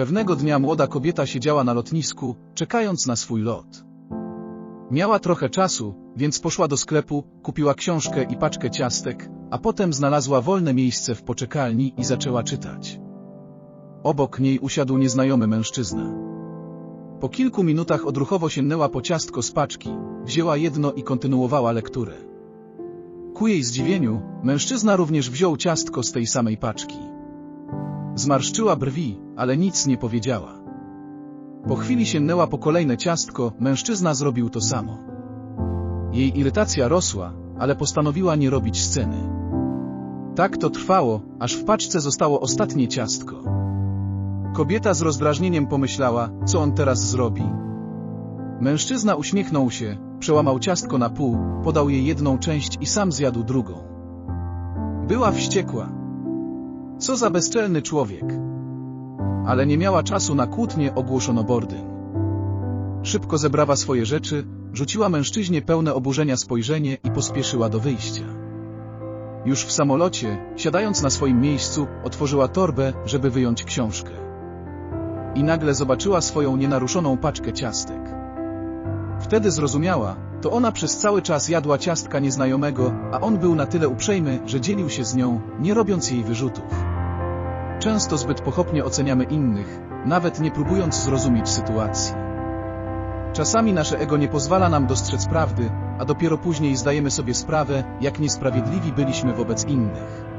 Pewnego dnia młoda kobieta siedziała na lotnisku, czekając na swój lot. Miała trochę czasu, więc poszła do sklepu, kupiła książkę i paczkę ciastek, a potem znalazła wolne miejsce w poczekalni i zaczęła czytać. Obok niej usiadł nieznajomy mężczyzna. Po kilku minutach odruchowo sięgnęła po ciastko z paczki, wzięła jedno i kontynuowała lekturę. Ku jej zdziwieniu, mężczyzna również wziął ciastko z tej samej paczki. Zmarszczyła brwi, ale nic nie powiedziała. Po chwili sięgnęła po kolejne ciastko, mężczyzna zrobił to samo. Jej irytacja rosła, ale postanowiła nie robić sceny. Tak to trwało, aż w paczce zostało ostatnie ciastko. Kobieta z rozdrażnieniem pomyślała, co on teraz zrobi. Mężczyzna uśmiechnął się, przełamał ciastko na pół, podał jej jedną część i sam zjadł drugą. Była wściekła. Co za bezczelny człowiek. Ale nie miała czasu na kłótnie, ogłoszono bordyn. Szybko zebrała swoje rzeczy, rzuciła mężczyźnie pełne oburzenia spojrzenie i pospieszyła do wyjścia. Już w samolocie, siadając na swoim miejscu, otworzyła torbę, żeby wyjąć książkę. I nagle zobaczyła swoją nienaruszoną paczkę ciastek. Wtedy zrozumiała, to ona przez cały czas jadła ciastka nieznajomego, a on był na tyle uprzejmy, że dzielił się z nią, nie robiąc jej wyrzutów. Często zbyt pochopnie oceniamy innych, nawet nie próbując zrozumieć sytuacji. Czasami nasze ego nie pozwala nam dostrzec prawdy, a dopiero później zdajemy sobie sprawę, jak niesprawiedliwi byliśmy wobec innych.